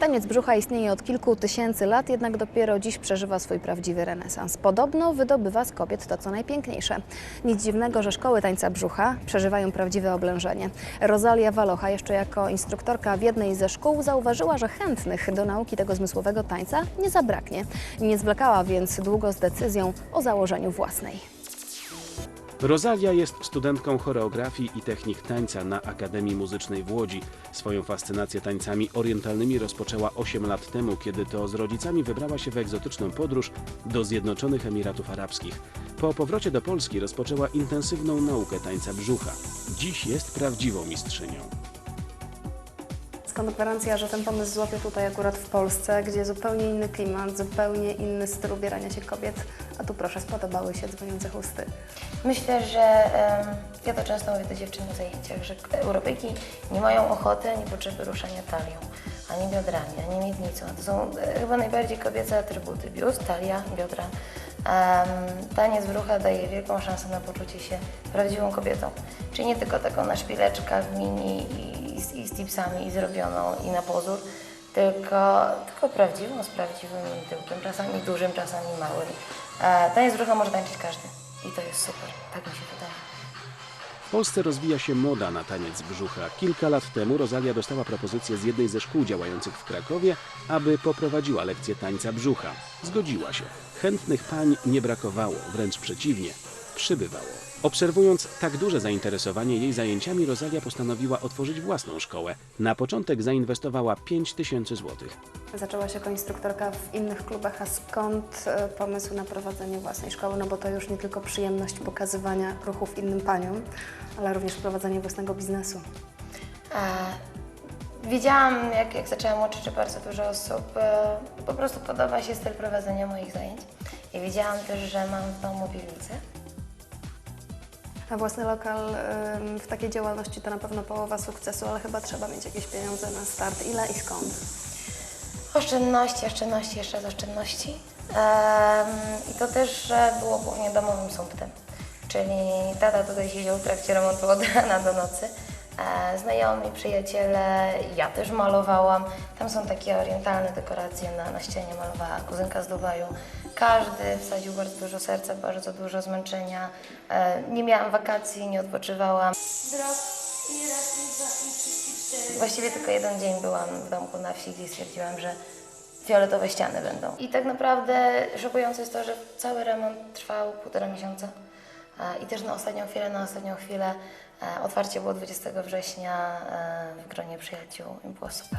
Taniec brzucha istnieje od kilku tysięcy lat, jednak dopiero dziś przeżywa swój prawdziwy renesans. Podobno wydobywa z kobiet to, co najpiękniejsze. Nic dziwnego, że szkoły tańca brzucha przeżywają prawdziwe oblężenie. Rosalia Walocha jeszcze jako instruktorka w jednej ze szkół zauważyła, że chętnych do nauki tego zmysłowego tańca nie zabraknie. Nie zwlekała więc długo z decyzją o założeniu własnej. Rosalia jest studentką choreografii i technik tańca na Akademii Muzycznej w Łodzi. Swoją fascynację tańcami orientalnymi rozpoczęła 8 lat temu, kiedy to z rodzicami wybrała się w egzotyczną podróż do Zjednoczonych Emiratów Arabskich. Po powrocie do Polski rozpoczęła intensywną naukę tańca brzucha. Dziś jest prawdziwą mistrzynią. Skąd gwarancja, że ten pomysł złapie tutaj akurat w Polsce, gdzie zupełnie inny klimat, zupełnie inny styl ubierania się kobiet, a tu proszę, spodobały się dzwoniące chusty. Myślę, że ja to często mówię do dziewczyn na zajęciach, że Europejki nie mają ochoty ani potrzeby ruszania talią, ani biodrami, ani miednicą. To są e, chyba najbardziej kobiece atrybuty. Biust, talia, biodra. Em, taniec brzucha daje wielką szansę na poczucie się prawdziwą kobietą. Czyli nie tylko taką na szpileczkach, mini i, z- i z tipsami i zrobioną i na pozór, tylko, tylko prawdziwą, z prawdziwym tyłkiem, czasami dużym, czasami małym. E, taniec brzucha może tańczyć każdy i to jest super, tak mi się wydaje. W Polsce rozwija się moda na taniec brzucha. Kilka lat temu Rosalia dostała propozycję z jednej ze szkół działających w Krakowie, aby poprowadziła lekcję tańca brzucha. Zgodziła się. Chętnych pań nie brakowało, wręcz przeciwnie, przybywało. Obserwując tak duże zainteresowanie jej zajęciami, Rosalia postanowiła otworzyć własną szkołę. Na początek zainwestowała 5 tysięcy złotych. Zaczęłaś jako instruktorka w innych klubach, a skąd e, pomysł na prowadzenie własnej szkoły? No bo to już nie tylko przyjemność pokazywania ruchów innym paniom, ale również prowadzenie własnego biznesu. E, Widziałam, jak, jak zaczęłam uczyć, że bardzo dużo osób e, po prostu podoba się styl prowadzenia moich zajęć. I widziałam też, że mam w domu piwnicę. A własny lokal w takiej działalności to na pewno połowa sukcesu, ale chyba trzeba mieć jakieś pieniądze na start. Ile i skąd? Oszczędności, oszczędności, jeszcze raz oszczędności. I to też było głównie domowym sumptem. Czyli tata tutaj siedział w trakcie remontu od rana do nocy. E, Znajomi, przyjaciele, ja też malowałam. Tam są takie orientalne dekoracje na, na ścianie malowała kuzynka z Dubaju. Każdy wsadził bardzo dużo serca, bardzo dużo zmęczenia. E, Nie miałam wakacji, nie odpoczywałam. Właściwie tylko jeden dzień byłam w domku na wsi, gdzie stwierdziłam, że fioletowe ściany będą. I tak naprawdę szokujące jest to, że cały remont trwał półtora miesiąca. E, I też na ostatnią chwilę, na ostatnią chwilę e, otwarcie było 20 września e, w gronie przyjaciół i było super.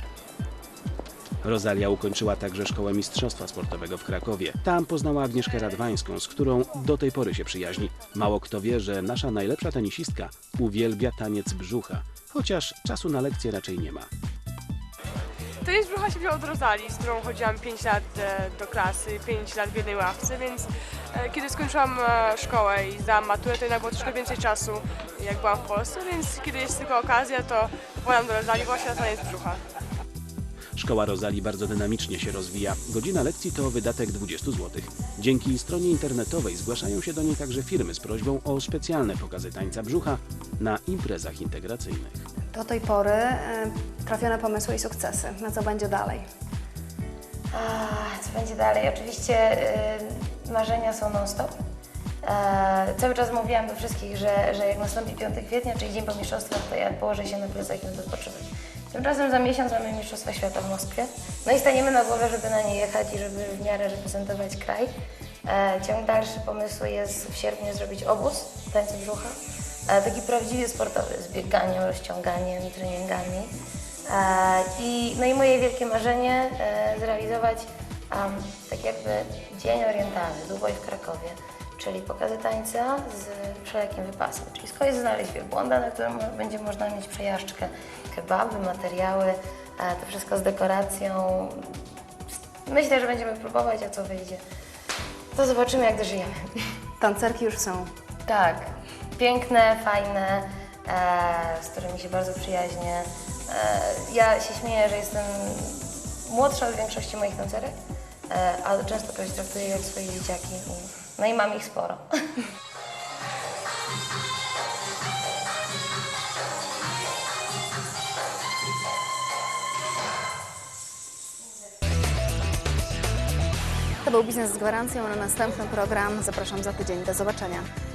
Rosalia ukończyła także Szkołę Mistrzostwa Sportowego w Krakowie. Tam poznała Agnieszkę Radwańską, z którą do tej pory się przyjaźni. Mało kto wie, że nasza najlepsza tenisistka uwielbia taniec brzucha, chociaż czasu na lekcje raczej nie ma. Tenis brzucha się wziął od Rozali, z którą chodziłam 5 lat do klasy, 5 lat w jednej ławce, więc kiedy skończyłam e, szkołę i zdałam maturę, to jednak było troszkę więcej czasu, jak byłam w Polsce, więc kiedy jest tylko okazja, to wpadam do Rozali właśnie na taniec brzucha. Szkoła Rozali bardzo dynamicznie się rozwija. Godzina lekcji to wydatek 20 zł. Dzięki stronie internetowej zgłaszają się do niej także firmy z prośbą o specjalne pokazy tańca brzucha na imprezach integracyjnych. Do tej pory y, trafione pomysły i sukcesy. Na co będzie dalej? A, co będzie dalej? Oczywiście y, marzenia są non-stop. E, cały czas mówiłam do wszystkich, że, że jak nastąpi 5 kwietnia, czyli dzień po mistrzostwach, to ja położę się na plecach i będę odpoczywać. Tymczasem za miesiąc mamy Mistrzostwa Świata w Moskwie. No i staniemy na głowę, żeby na nie jechać i żeby w miarę reprezentować kraj. E, ciąg dalszy pomysłu jest w sierpniu zrobić obóz tańca brzucha. E, taki prawdziwie sportowy, z bieganiem, rozciąganiem, treningami. E, I, no i moje wielkie marzenie e, zrealizować em, tak jakby dzień orientalny, Duboj w Krakowie, czyli pokazy tańca z wszelakim wypasem. Czyli skończyć znaleźć wielbłąda, na którym będzie można mieć przejażdżkę, kebaby, materiały, e, to wszystko z dekoracją. Myślę, że będziemy próbować, a co wyjdzie, to zobaczymy jak dożyjemy. Tancerki już są. Tak, piękne, fajne, e, z którymi się bardzo przyjaźnię. E, ja się śmieję, że jestem młodsza od większości moich tancerek, E, a często też traktuję jak swoje dzieciaki. No i mam ich sporo. To był Biznes z Gwarancją na następny program. Zapraszam za tydzień. Do zobaczenia.